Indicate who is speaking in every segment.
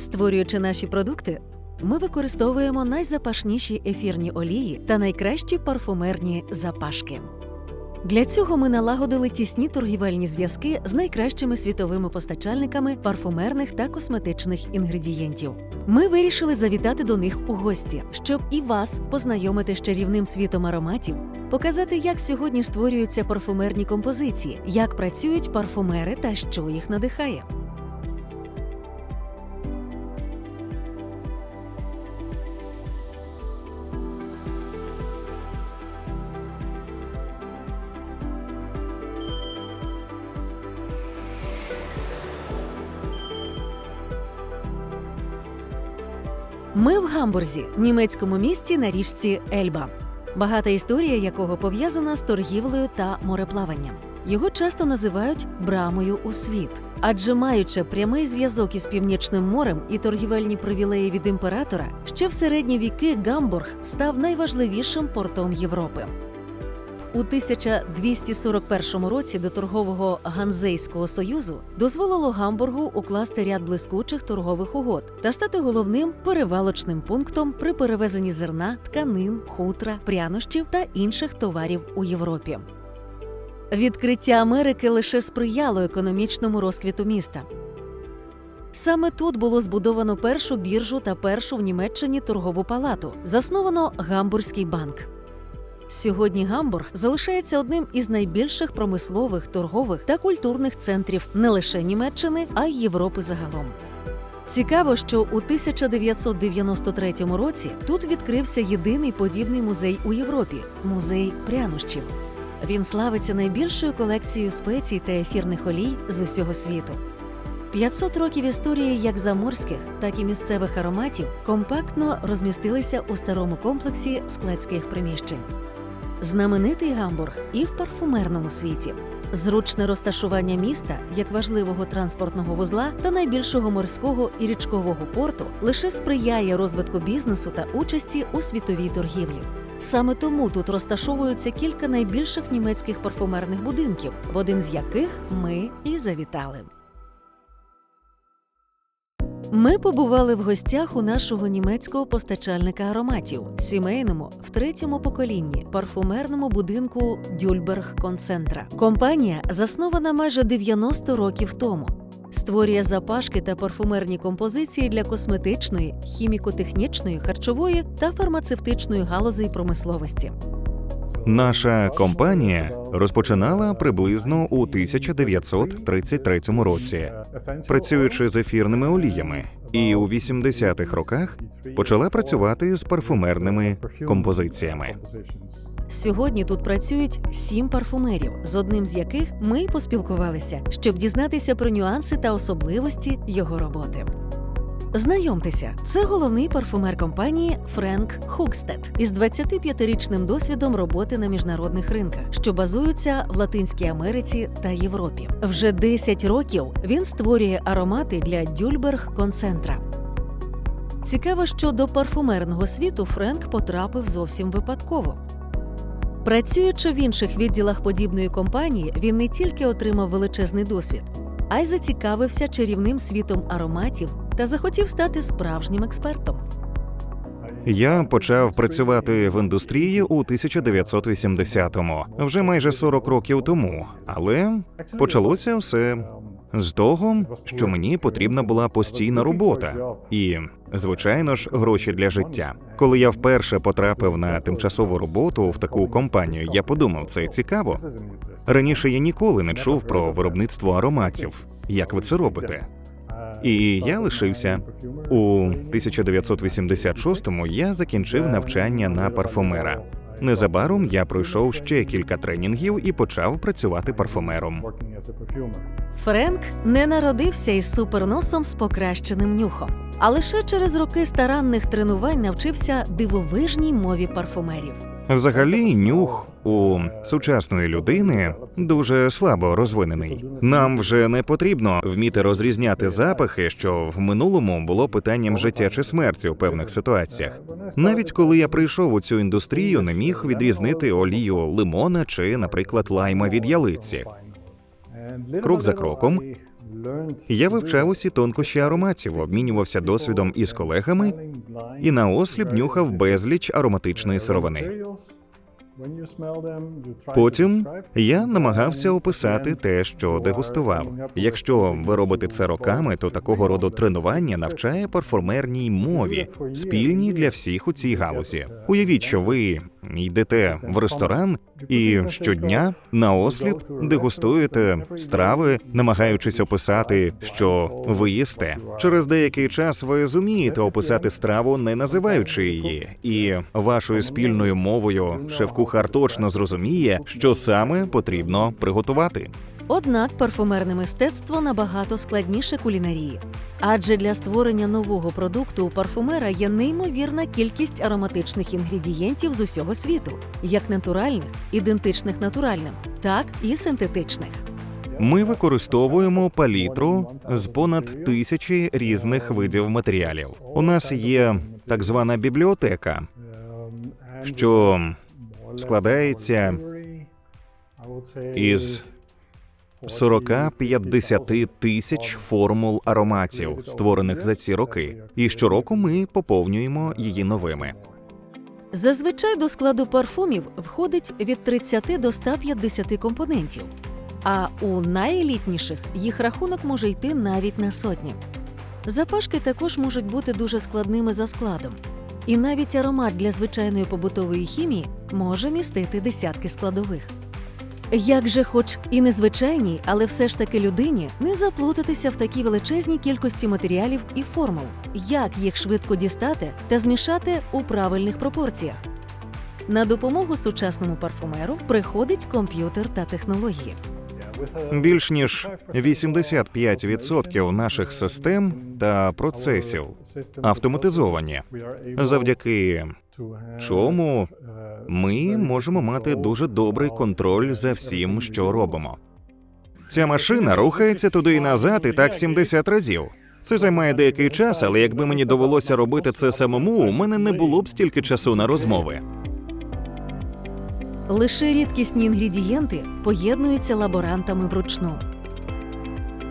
Speaker 1: Створюючи наші продукти, ми використовуємо найзапашніші ефірні олії та найкращі парфумерні запашки. Для цього ми налагодили тісні торгівельні зв'язки з найкращими світовими постачальниками парфумерних та косметичних інгредієнтів. Ми вирішили завітати до них у гості, щоб і вас познайомити з чарівним світом ароматів, показати, як сьогодні створюються парфумерні композиції, як працюють парфумери та що їх надихає. Ми в Гамбурзі, німецькому місті на річці Ельба, багата історія якого пов'язана з торгівлею та мореплаванням. Його часто називають брамою у світ, адже маючи прямий зв'язок із північним морем і торгівельні привілеї від імператора, ще в середні віки Гамбург став найважливішим портом Європи. У 1241 році до торгового Ганзейського союзу дозволило Гамбургу укласти ряд блискучих торгових угод та стати головним перевалочним пунктом при перевезенні зерна, тканин, хутра, прянощів та інших товарів у Європі. Відкриття Америки лише сприяло економічному розквіту міста. Саме тут було збудовано першу біржу та першу в Німеччині торгову палату, засновано Гамбурзький банк. Сьогодні Гамбург залишається одним із найбільших промислових, торгових та культурних центрів не лише Німеччини, а й Європи загалом. Цікаво, що у 1993 році тут відкрився єдиний подібний музей у Європі музей прянощів. Він славиться найбільшою колекцією спецій та ефірних олій з усього світу. 500 років історії як заморських, так і місцевих ароматів компактно розмістилися у старому комплексі складських приміщень. Знаменитий Гамбург і в парфумерному світі. Зручне розташування міста як важливого транспортного вузла та найбільшого морського і річкового порту лише сприяє розвитку бізнесу та участі у світовій торгівлі. Саме тому тут розташовуються кілька найбільших німецьких парфумерних будинків, в один з яких ми і завітали. Ми побували в гостях у нашого німецького постачальника ароматів, сімейному в третьому поколінні парфумерному будинку Дюльберг Концентра. Компанія заснована майже 90 років тому. Створює запашки та парфумерні композиції для косметичної, хіміко-технічної, харчової та фармацевтичної галузей промисловості.
Speaker 2: Наша компанія розпочинала приблизно у 1933 році, працюючи з ефірними оліями, і у 80-х роках почала працювати з парфумерними композиціями.
Speaker 1: Сьогодні тут працюють сім парфумерів, з одним з яких ми поспілкувалися, щоб дізнатися про нюанси та особливості його роботи. Знайомтеся, це головний парфумер компанії Френк Хукстед із 25-річним досвідом роботи на міжнародних ринках, що базуються в Латинській Америці та Європі. Вже 10 років він створює аромати для Дюльберг Концентра. Цікаво, що до парфумерного світу Френк потрапив зовсім випадково. Працюючи в інших відділах подібної компанії, він не тільки отримав величезний досвід, а й зацікавився чарівним світом ароматів та захотів стати справжнім експертом.
Speaker 2: Я почав працювати в індустрії у 1980-му, вже майже 40 років тому. Але почалося все з того, що мені потрібна була постійна робота і, звичайно ж, гроші для життя. Коли я вперше потрапив на тимчасову роботу в таку компанію, я подумав, це цікаво. Раніше я ніколи не чув про виробництво ароматів. Як ви це робите? І я лишився у 1986-му Я закінчив навчання на парфумера. Незабаром я пройшов ще кілька тренінгів і почав працювати парфумером.
Speaker 1: Френк не народився із суперносом з покращеним нюхом, а лише через роки старанних тренувань навчився дивовижній мові парфумерів.
Speaker 2: Взагалі, нюх у сучасної людини дуже слабо розвинений. Нам вже не потрібно вміти розрізняти запахи, що в минулому було питанням життя чи смерті у певних ситуаціях. Навіть коли я прийшов у цю індустрію, не міг відрізнити олію лимона чи, наприклад, лайма від ялиці.
Speaker 3: Крок за кроком
Speaker 2: Я вивчав усі тонкощі ароматів, обмінювався досвідом із колегами і наосліп нюхав безліч ароматичної сировини. Потім я намагався описати те, що дегустував. Якщо ви робите це роками, то такого роду тренування навчає парфумерній мові, спільній для всіх у цій галузі. Уявіть, що ви йдете в ресторан і щодня наосліп дегустуєте страви, намагаючись описати, що ви їсте. Через деякий час ви зумієте описати страву, не називаючи її, і вашою спільною мовою шеф-кухар точно зрозуміє, що саме потрібно приготувати.
Speaker 1: Однак парфумерне мистецтво набагато складніше кулінарії. Адже для створення нового продукту у парфумера є неймовірна кількість ароматичних інгредієнтів з усього світу, як натуральних, ідентичних натуральним, так і синтетичних.
Speaker 2: Ми використовуємо палітру з понад тисячі різних видів матеріалів. У нас є так звана бібліотека, що складається із 40-50 тисяч формул ароматів, створених за ці роки, і щороку ми поповнюємо її новими.
Speaker 1: Зазвичай до складу парфумів входить від 30 до 150 компонентів, а у найелітніших їх рахунок може йти навіть на сотні. Запашки також можуть бути дуже складними за складом. І навіть аромат для звичайної побутової хімії може містити десятки складових. Як же, хоч і незвичайній, але все ж таки людині не заплутатися в такій величезній кількості матеріалів і формул, як їх швидко дістати та змішати у правильних пропорціях. На допомогу сучасному парфумеру приходить комп'ютер та технології.
Speaker 2: Більш ніж 85% наших систем та процесів автоматизовані, завдяки чому ми можемо мати дуже добрий контроль за всім, що робимо. Ця машина рухається туди і назад, і так 70 разів. Це займає деякий час, але якби мені довелося робити це самому, у мене не було б стільки часу на розмови.
Speaker 1: Лише рідкісні інгредієнти поєднуються лаборантами вручну.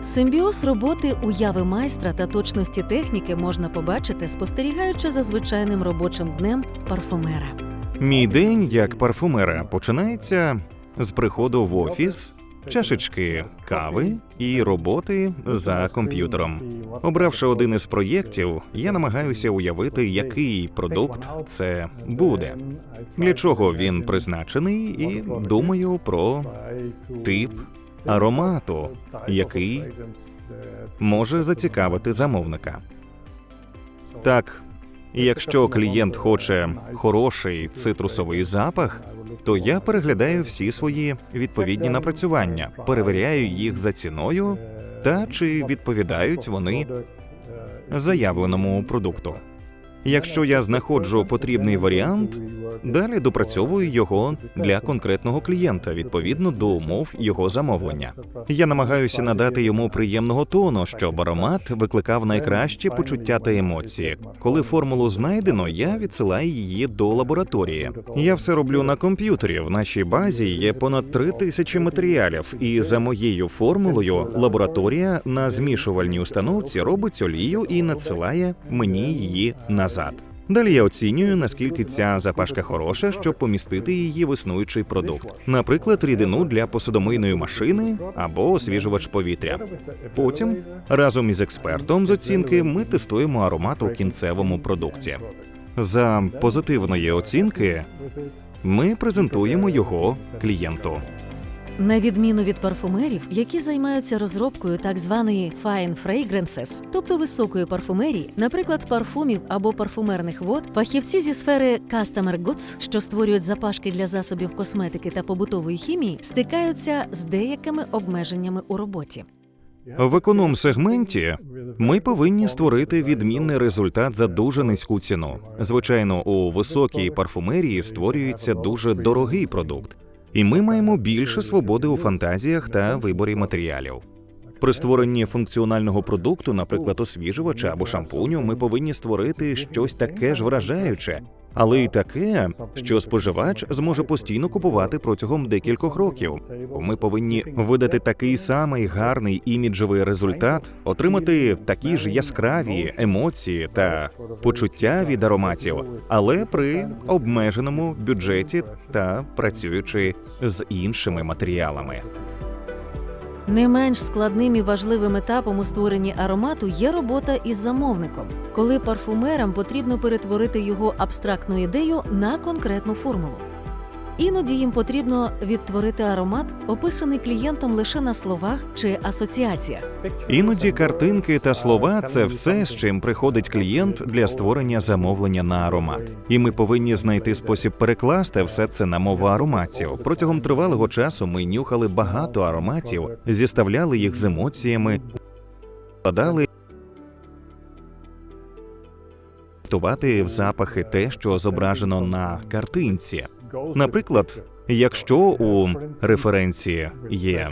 Speaker 1: Симбіоз роботи уяви майстра та точності техніки можна побачити, спостерігаючи за звичайним робочим днем парфумера.
Speaker 2: Мій день як парфумера починається з приходу в офіс, чашечки кави і роботи за комп'ютером. Обравши один із проєктів, я намагаюся уявити, який продукт це буде, для чого він призначений, і думаю про тип аромату, який може зацікавити замовника. Так, якщо клієнт хоче хороший цитрусовий запах, то я переглядаю всі свої відповідні напрацювання, перевіряю їх за ціною та чи відповідають вони заявленому продукту. Якщо я знаходжу потрібний варіант, далі допрацьовую його для конкретного клієнта відповідно до умов його замовлення. Я намагаюся надати йому приємного тону, щоб аромат викликав найкращі почуття та емоції. Коли формулу знайдено, я відсилаю її до лабораторії. Я все роблю на комп'ютері. В нашій базі є понад три тисячі матеріалів, і за моєю формулою лабораторія на змішувальній установці робить олію і надсилає мені її назад. Далі я оцінюю, наскільки ця запашка хороша, щоб помістити її в існуючий продукт, наприклад, рідину для посудомийної машини або освіжувач повітря. Потім разом із експертом з оцінки ми тестуємо аромат у кінцевому продукті. За позитивної оцінки ми презентуємо його клієнту.
Speaker 1: На відміну від парфумерів, які займаються розробкою так званої fine fragrances, тобто високої парфумерії, наприклад, парфумів або парфумерних вод, фахівці зі сфери customer goods, що створюють запашки для засобів косметики та побутової хімії, стикаються з деякими обмеженнями у роботі.
Speaker 2: В економ-сегменті ми повинні створити відмінний результат за дуже низьку ціну. Звичайно, у високій парфумерії створюється дуже дорогий продукт, і ми маємо більше свободи у фантазіях та виборі матеріалів. При створенні функціонального продукту, наприклад, освіжувача або шампуню, ми повинні створити щось таке ж вражаюче, але й таке, що споживач зможе постійно купувати протягом декількох років. Ми повинні видати такий самий гарний іміджевий результат, отримати такі ж яскраві емоції та почуття від ароматів, але при обмеженому бюджеті та працюючи з іншими матеріалами.
Speaker 1: Не менш складним і важливим етапом у створенні аромату є робота із замовником, коли парфумерам потрібно перетворити його абстрактну ідею на конкретну формулу. Іноді їм потрібно відтворити аромат, описаний клієнтом лише на словах чи асоціаціях.
Speaker 2: Іноді картинки та слова це все, з чим приходить клієнт для створення замовлення на аромат. І ми повинні знайти спосіб перекласти все це на мову ароматів. Протягом тривалого часу ми нюхали багато ароматів, зіставляли їх з емоціями, складали в запахи те, що зображено на картинці. Наприклад, якщо у референції є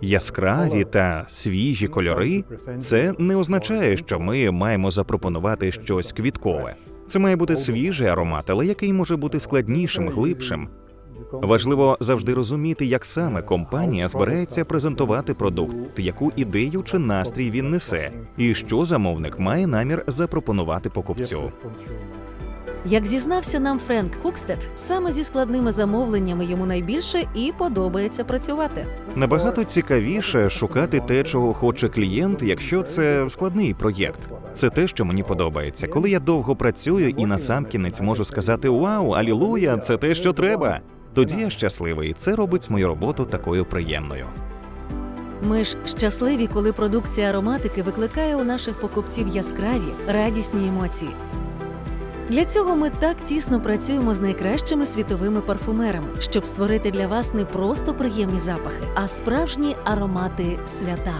Speaker 2: яскраві та свіжі кольори, це не означає, що ми маємо запропонувати щось квіткове. Це має бути свіжий аромат, але який може бути складнішим, глибшим. Важливо завжди розуміти, як саме компанія збирається презентувати продукт, яку ідею чи настрій він несе, і що замовник має намір запропонувати покупцю.
Speaker 1: Як зізнався нам Френк Хукстед, саме зі складними замовленнями йому найбільше і подобається працювати.
Speaker 2: Набагато цікавіше шукати те, чого хоче клієнт, якщо це складний проєкт. Це те, що мені подобається. Коли я довго працюю і насамкінець можу сказати Вау, алілуя, це те, що треба. Тоді я щасливий, і це робить мою роботу такою приємною.
Speaker 1: Ми ж щасливі, коли продукція ароматики викликає у наших покупців яскраві, радісні емоції. Для цього ми так тісно працюємо з найкращими світовими парфумерами, щоб створити для вас не просто приємні запахи, а справжні аромати свята.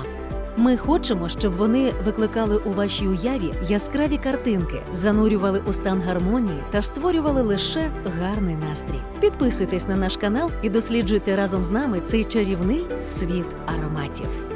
Speaker 1: Ми хочемо, щоб вони викликали у вашій уяві яскраві картинки, занурювали у стан гармонії та створювали лише гарний настрій. Підписуйтесь на наш канал і досліджуйте разом з нами цей чарівний світ ароматів.